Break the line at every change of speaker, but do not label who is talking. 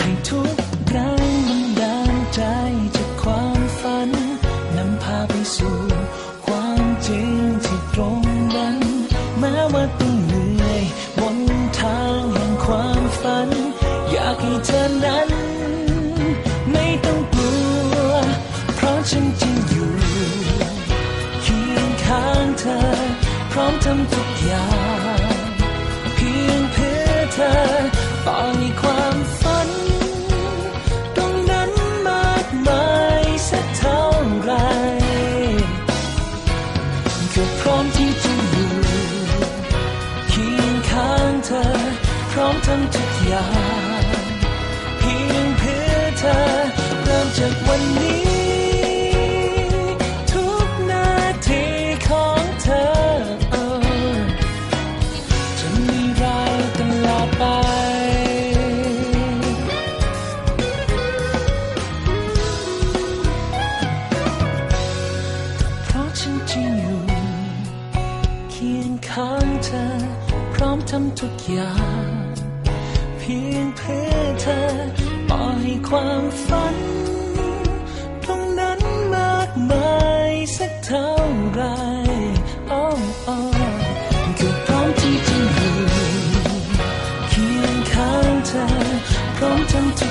ให้ทุกแรงบันดาลใจจากความฝันนำพาไปสู่ความจริงที่ตรงนั้น แม้ว่าต้องเหนื่อยบนทางแห่งความฝัน อยากให้เธอนั้น ไม่ต้องกลัว เพราะฉันจะอยู่เคียงข้างเธอ พร้อมทำทุกอย่าง มทำทุกอย่างเพียงเพื่อเธอเริ่มจากวันนี้ ทุกนาทีของเธอจะมีเราตลอดไป เพราะฉันจะอยู่เคียงข้างเธอพร้อมทำทุกอย่าง เพียงเพื่อเธอต่อยความฝัน ตรงนั้นมากมายสักเท่าไรอ้ออ้อคือพร้อมที่จะอยู่เคียงข้างเธอพร้อมทำทุ